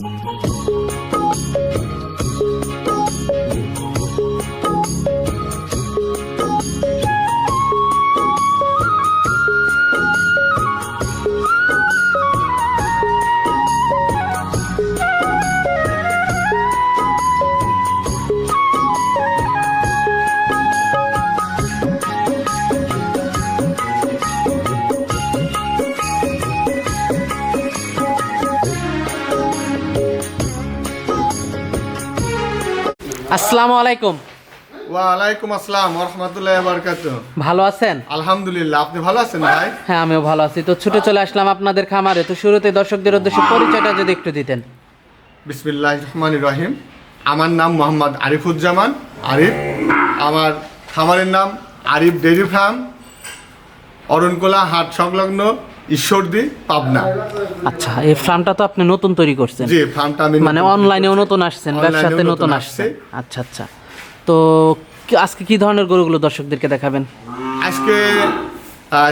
Música আসসালামু আলাইকুম। ওয়ালাইকুম আসসালাম রহমতুল্লাহ বারকাত ভালো আছেন? আলহামদুলিল্লাহ আপনি ভালো আছেন ভাই? হ্যাঁ আমিও ভালো আছি। তো ছুটে চলে আসলাম আপনাদের খামারে। তো শুরুতে দর্শকদের উদ্দেশ্যে পরিচয়টা যদি একটু দিতেন। বিসমিল্লাহ রহমান রহিম। আমার নাম মোহাম্মদ আরিফুজ্জামান আরিফ। আমার খামারের নাম আরিফ ডেইরি ফার্ম। অরণকোলা হাট সংলগ্ন ঈশ্বরদী পাবনা। আচ্ছা এই ফার্মটা তো আপনি নতুন তৈরি করছেন। জি ফার্মটা আমি মানে অনলাইনেও নতুন আসছেন ব্যবসাতে নতুন আসছে। আচ্ছা আচ্ছা। তো আজকে কি ধরনের গরুগুলো দর্শকদেরকে দেখাবেন? আজকে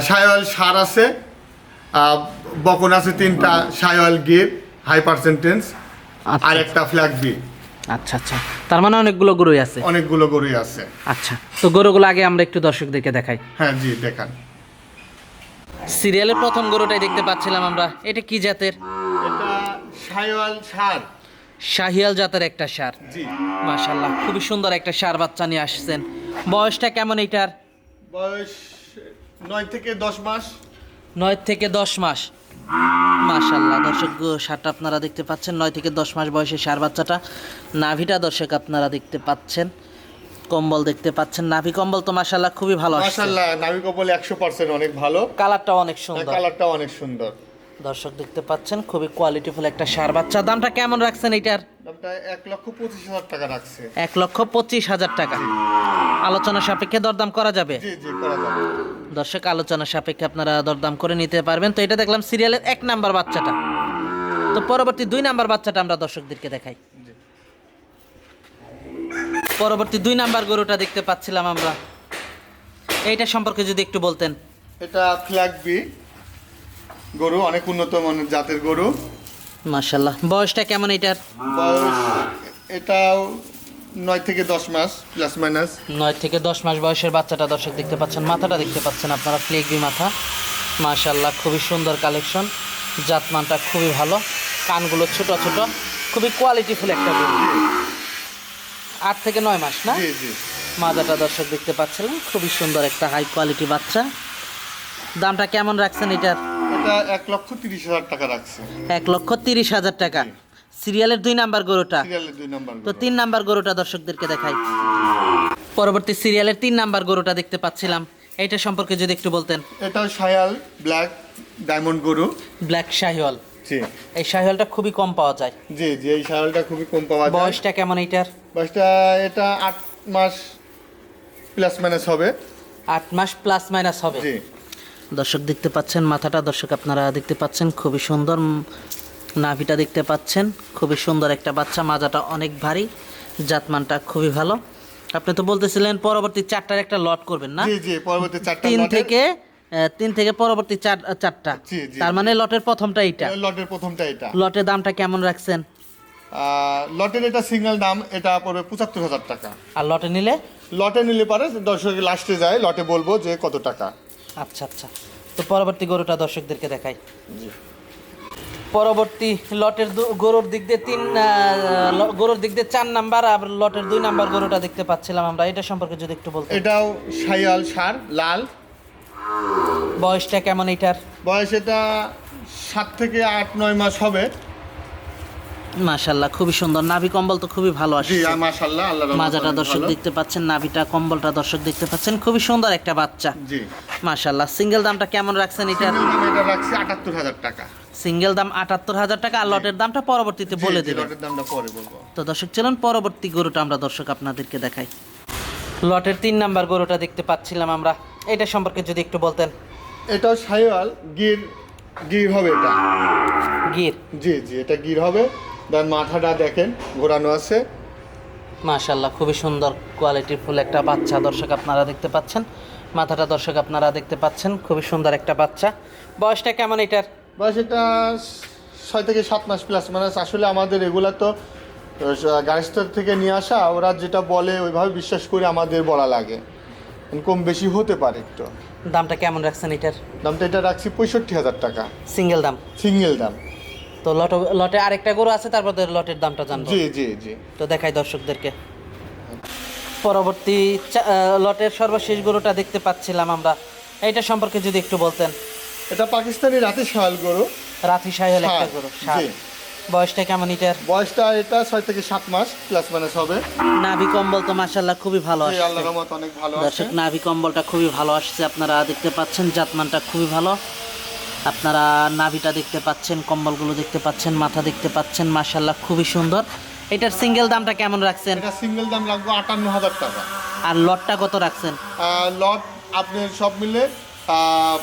সায়ল সার আছে বকন আছে তিনটা সায়ল গির হাই আচ্ছা আর একটা ফ্ল্যাগ বি আচ্ছা আচ্ছা। তার মানে অনেকগুলো গরুই আছে? অনেকগুলো গরুই আছে। আচ্ছা তো গরুগুলো আগে আমরা একটু দর্শকদেরকে দেখাই। হ্যাঁ জি দেখান। সিরিয়ালের প্রথম গরুটাই দেখতে পাচ্ছিলাম আমরা। এটা কি জাতের? এটা সায়ল সার। শাহিয়াল জাতের একটা সার। জি। মাশাল্লাহ খুবই সুন্দর একটা সার বাচ্চা নিয়ে আসছেন। বয়সটা কেমন এটার বয়স নয় থেকে দশ মাস। নয় থেকে দশ মাস। মাশাল্লাহ দর্শক সারটা আপনারা দেখতে পাচ্ছেন। নয় থেকে দশ মাস বয়সে সার বাচ্চাটা। নাভিটা দর্শক আপনারা দেখতে পাচ্ছেন। কম্বল দেখতে পাচ্ছেন। নাভি কম্বল তো মাশাল্লাহ খুবই ভালো নাবি কবল একশো পার্সেন্ট অনেক ভালো। কালারটা অনেক সুন্দর। কালারটা অনেক সুন্দর। দর্শক দেখতে পাচ্ছেন খুবই কোয়ালিটিফুল একটা সার বাচ্চা। দামটা কেমন রাখছেন এটার? দামটা এক লক্ষ পঁচিশ হাজার টাকা রাখছে। এক লক্ষ পঁচিশ হাজার টাকা। আলোচনা সাপেক্ষে দরদাম করা যাবে? দর্শক আলোচনা সাপেক্ষে আপনারা দরদাম করে নিতে পারবেন। তো এটা দেখলাম সিরিয়ালের এক নাম্বার বাচ্চাটা। তো পরবর্তী দুই নাম্বার বাচ্চাটা আমরা দর্শকদেরকে দেখাই। পরবর্তী দুই নাম্বার গরুটা দেখতে পাচ্ছিলাম আমরা। এইটা সম্পর্কে যদি একটু বলতেন। এটা ফ্ল্যাগ বি গরু অনেক উন্নত মানের জাতের গরু। মাশাল্লাহ বয়সটা কেমন এটার বয়স এটাও নয় থেকে দশ মাস প্লাস মাইনাস নয় থেকে দশ মাস বয়সের বাচ্চাটা দর্শক দেখতে পাচ্ছেন মাথাটা দেখতে পাচ্ছেন আপনারা ফ্লেগবি মাথা। মাশাল্লাহ খুবই সুন্দর কালেকশন জাতমানটা খুবই ভালো। কানগুলো ছোট ছোট খুবই কোয়ালিটিফুল একটা গরু। আট থেকে নয় মাস না? মাজাটা দর্শক দেখতে পাচ্ছিলেন খুবই সুন্দর একটা হাই কোয়ালিটি বাচ্চা। দামটা কেমন রাখছেন এটার এটা এক লক্ষ তিরিশ হাজার টাকা রাখছে। এক লক্ষ তিরিশ হাজার টাকা। সিরিয়ালের দুই নাম্বার গরুটা? তো তিন নাম্বার গরুটা দর্শকদেরকে দেখাই। পরবর্তী সিরিয়ালের তিন নাম্বার গরুটা দেখতে পাচ্ছিলাম। এইটা সম্পর্কে যদি একটু বলতেন। এটাও সায়াল ব্ল্যাক ডায়মন্ড গরু। ব্ল্যাক শাহিওয়াল। জি। এই শাহিওয়ালটা খুবই কম পাওয়া যায়। জি জি এই খুবই কম পাওয়া যায়। বয়সটা কেমন এইটার? বয়সটা এটা আট মাস প্লাস মাইনাস হবে। আট মাস প্লাস মাইনাস হবে। জি। দর্শক দেখতে পাচ্ছেন মাথাটা দর্শক আপনারা দেখতে পাচ্ছেন খুবই সুন্দর। নাভিটা দেখতে পাচ্ছেন খুবই সুন্দর একটা বাচ্চা মাজাটা অনেক ভারী জাতমানটা খুবই ভালো। আপনি তো বলতেছিলেন পরবর্তী চারটার একটা লট করবেন না? জি জি পরবর্তী চারটা তিন থেকে তিন থেকে পরবর্তী চার চারটা। তার মানে লটের প্রথমটা এইটা। লটের প্রথমটা এটা লটের দামটা কেমন রাখছেন? লটের এটা সিঙ্গেল দাম এটা পড়বে পঁচাত্তর হাজার টাকা। আর লটে নিলে? লটে নিলে পারে দর্শক লাস্টে যায় লটে বলব যে কত টাকা। আচ্ছা আচ্ছা। তো পরবর্তী গরুটা দর্শকদেরকে দেখাই। জি। পরবর্তী লটের গরুর দিক দিয়ে তিন গরুর দিক দিয়ে চার নাম্বার আর লটের দুই নাম্বার গরুটা দেখতে পাচ্ছিলাম আমরা। এটা সম্পর্কে যদি একটু বলতে এটাও সাইয়াল সার লাল। বয়সটা কেমন এটার? বয়স এটা সাত থেকে আট নয় মাস হবে। মাশাল্লাহ খুবই সুন্দর। নাভি কম্বল তো খুবই ভালো আসছে। মাশাল্লাহ মাজাটা দর্শক দেখতে পাচ্ছেন নাভিটা কম্বলটা দর্শক দেখতে পাচ্ছেন। খুবই সুন্দর একটা বাচ্চা। জি। মাশাল্লাহ সিঙ্গেল দামটা কেমন রাখছেন দাম এটা রাখছি আটাত্তর হাজার টাকা। সিঙ্গেল দাম আটাত্তর হাজার টাকা আর লটের দামটা পরবর্তীতে বলে জি, দেবেন। লটের দামটা পরে বলব। তো দর্শক চলুন পরবর্তী গরুটা আমরা দর্শক আপনাদেরকে দেখাই। লটের তিন নাম্বার গরুটা দেখতে পাচ্ছিলাম আমরা। এটা সম্পর্কে যদি একটু বলতেন। এটাও সাইওয়াল গির গির হবে এটা। গির? জি জি এটা গির হবে। তার মাথাটা দেখেন ঘোরানো আছে। মাশাল্লাহ খুবই সুন্দর কোয়ালিটির ফুল একটা বাচ্চা দর্শক আপনারা দেখতে পাচ্ছেন। মাথাটা দর্শক আপনারা দেখতে পাচ্ছেন খুবই সুন্দর একটা বাচ্চা। বয়সটা কেমন এটার? বাস এটা ছয় থেকে সাত মাস প্লাস মানে আসলে আমাদের এগুলা তো গাড়িস্তর থেকে নিয়ে আসা ওরা যেটা বলে ওইভাবে বিশ্বাস করে আমাদের বলা লাগে। কম বেশি হতে পারে একটু। দামটা কেমন রাখছেন এটার? দামটা এটা রাখছি পঁয়ষট্টি হাজার টাকা। সিঙ্গেল দাম? সিঙ্গেল দাম। তো লট লটে আরেকটা গরু আছে তারপর লটের দামটা জানব। জি জি জি। তো দেখাই দর্শকদেরকে। পরবর্তী লটের সর্বশেষ গরুটা দেখতে পাচ্ছিলাম আমরা। এটা সম্পর্কে যদি একটু বলতেন। এটা পাকিস্তানি রাতে শাল গরু। রাথি সাহেল একটা গরু জি। বয়সটা কেমন এটার? বয়সটা এটা ছয় থেকে সাত মাস প্লাস মাইনাস হবে। নাভি কম্বল তো মাসাল্লাহ খুবই ভালো জি, আসছে। আল্লাহর রহমত অনেক ভালো আছে দর্শক নাভি কম্বলটা খুবই ভালো আসছে আপনারা দেখতে পাচ্ছেন জাতমানটা খুবই ভালো। আপনারা নাভিটা দেখতে পাচ্ছেন কম্বলগুলো দেখতে পাচ্ছেন মাথা দেখতে পাচ্ছেন মাসাল্লাহ খুবই সুন্দর। এটার সিঙ্গেল দামটা কেমন রাখছেন? এটা সিঙ্গেল দাম রাখব আটান্ন হাজার টাকা। আর লটটা কত রাখছেন? লট আপনি সব মিলে আহ,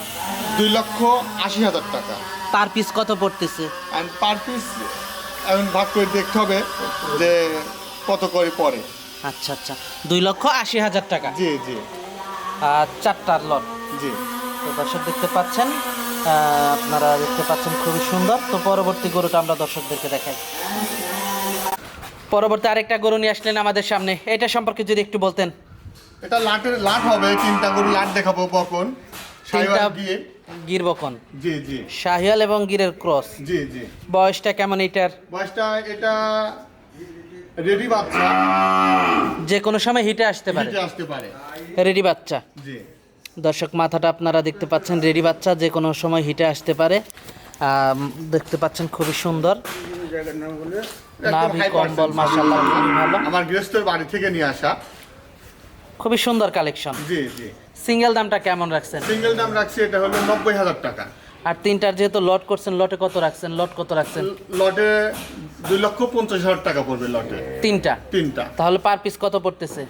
দুই লক্ষ আশি হাজার টাকা। পার পিস কত পড়তেছে? পার পিস এখন ভাগ করে দেখতে হবে যে কত করে পরে আচ্ছা আচ্ছা। দুই লক্ষ আশি হাজার টাকা। জি জি। আর চারটার লট জি। তো দর্শক দেখতে পাচ্ছেন আপনারা দেখতে পাচ্ছেন খুবই সুন্দর। তো পরবর্তী গরুটা আমরা দর্শকদেরকে দেখাই। পরবর্তী আরেকটা গরু নিয়ে আসলেন আমাদের সামনে। এটা সম্পর্কে যদি একটু বলতেন। এটা লাটের লাট হবে তিনটা গরু লাট দেখাবো তিনটা সাইওয়াল গিয়ে। গির বকন জি জি। শাহিয়াল এবং গিরের ক্রস। জি জি। বয়সটা কেমন এটার? বয়সটা এটা রেডি বাচ্চা। যে কোনো সময় হিটে আসতে পারে। হিটে আসতে পারে। রেডি বাচ্চা। জি। দর্শক মাথাটা আপনারা দেখতে পাচ্ছেন রেডি বাচ্চা যে কোনো সময় হিটে আসতে পারে। দেখতে পাচ্ছেন খুবই সুন্দর। নাভি কম্বল মাশাআল্লাহ খুবই আমার গৃহস্থের বাড়ি থেকে নিয়ে আসা। খুবই সুন্দর কালেকশন। জি জি। সিঙ্গেল দামটা কেমন রাখছেন? সিঙ্গেল দাম রাখছি এটা হলো নব্বই হাজার টাকা। আর তিনটার যেহেতু লট করছেন লটে কত রাখছেন লট কত রাখছেন? লটে দুই লক্ষ পঞ্চাশ হাজার টাকা পড়বে লটে। তিনটা? তিনটা। তাহলে পার পিস কত পড়তেছে?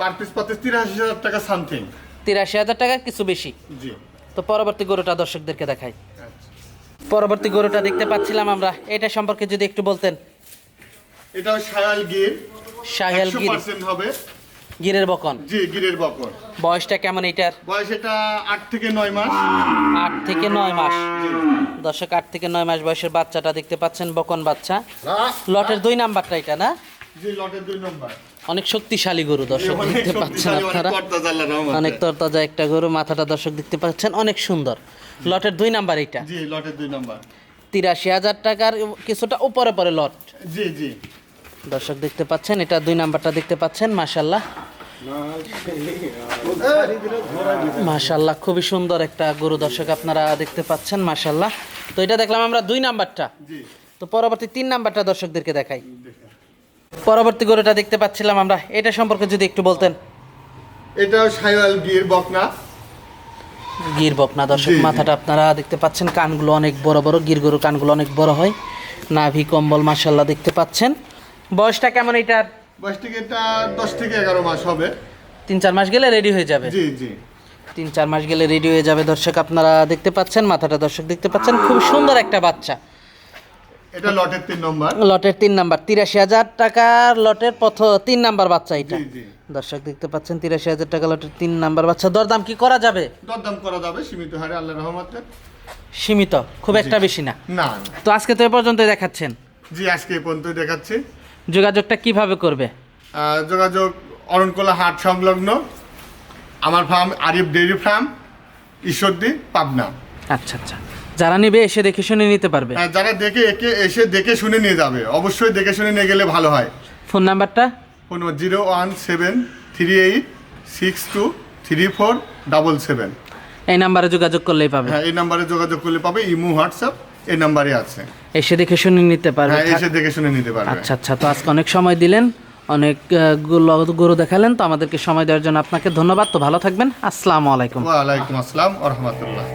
পার পিস পাতে তিরাশি হাজার টাকা সামথিং তিরাশি হাজার টাকা কিছু বেশি? জি। তো পরবর্তী গরুটা দর্শকদেরকে দেখাই। পরবর্তী গরুটা দেখতে পাচ্ছিলাম আমরা। এটা সম্পর্কে যদি একটু বলতেন। এটাও সায়াল গির। একশো গির হবে। গিরের বকন? জি গিরের বকর বয়সটা কেমন এটার বয়স এটা আট থেকে নয় মাস। আট থেকে নয় মাস। দর্শক আট থেকে নয় মাস বয়সের বাচ্চাটা দেখতে পাচ্ছেন বকন বাচ্চা। লটের দুই নাম্বারটা এটা না? জি লটের দুই নম্বর। অনেক শক্তিশালী গরু দর্শক দেখতে পাচ্ছেন অনেক আপনারা। অনেক তরতাজা একটা গরু মাথাটা দর্শক দেখতে পাচ্ছেন অনেক সুন্দর। লটের দুই নাম্বার এটা জি লটের দুই নম্বর। তিরাশি হাজার টাকার কিছুটা উপরে পরে লট। জি জি। দর্শক দেখতে পাচ্ছেন এটা দুই নাম্বারটা দেখতে পাচ্ছেন মাশাল্লাহ মাশাল্লাহ খুবই সুন্দর একটা গরু দর্শক আপনারা দেখতে পাচ্ছেন মাশাল্লাহ তো এটা দেখলাম আমরা দুই নাম্বারটা। তো পরবর্তী তিন নাম্বারটা দর্শকদেরকে দেখাই। পরবর্তী গরুটা দেখতে পাচ্ছিলাম আমরা এটা সম্পর্কে যদি একটু বলতেন। এটাও সায়াল গির বকনা। গির বকনা দর্শক। মাথাটা আপনারা দেখতে পাচ্ছেন কানগুলো অনেক বড় বড় গির গরু কানগুলো অনেক বড় হয়। নাভি কম্বল মাশাল্লাহ দেখতে পাচ্ছেন। বয়সটা কেমন এটার বয়স থেকে এটা দশ থেকে এগারো মাস হবে। তিন চার মাস গেলে রেডি হয়ে যাবে? জি জি। তিন চার মাস গেলে রেডি হয়ে যাবে। দর্শক আপনারা দেখতে পাচ্ছেন মাথাটা দর্শক দেখতে পাচ্ছেন খুব সুন্দর একটা বাচ্চা। এটা লটের তিন নম্বর। লটের তিন নাম্বার তিরাশি হাজার টাকার লটের পথ তিন নাম্বার বাচ্চা এটা। দর্শক দেখতে পাচ্ছেন তিরাশি হাজার টাকা লটের তিন নাম্বার বাচ্চা। দরদাম কি করা যাবে? দরদাম করা যাবে সীমিত হারে আল্লাহ রহমতে। সীমিত খুব একটা বেশি না। না না। তো আজকে তো এ পর্যন্ত দেখাচ্ছেন। জি আজকে এই পর্যন্ত দেখাচ্ছি। যোগাযোগটা কীভাবে করবে? যোগাযোগ অরণকোলা হাট সংলগ্ন আমার farm Arif dairy farm Ishwardi Pabna. আচ্ছা আচ্ছা। যারা নিবে এসে দেখে শুনে নিতে পারবে। আহ, যারা দেখে একে এসে দেখে শুনে নিয়ে যাবে। অবশ্যই দেখে শুনে নিয়ে গেলে ভালো হয়। ফোন নাম্বারটা? Phone zero one seven three eight six two three four double seven. এই নাম্বারে যোগাযোগ করলেই পাবে। হ্যাঁ এই নাম্বারে যোগাযোগ করলে পাবে ইমো হোয়াটসঅ্যাপ। এই নাম্বারে আছে। এসে দেখে শুনে নিতে পারবে। হ্যাঁ এসে দেখে শুনে নিতে পারবে। আচ্ছা আচ্ছা তো আজকে অনেক সময় দিলেন অনেক গুরু দেখালেন তো আমাদেরকে সময় দেওয়ার জন্য আপনাকে ধন্যবাদ। তো ভালো থাকবেন। আসসালামু আলাইকুম। ওয়া আলাইকুম আসসালাম ওরহমতুল্লাহ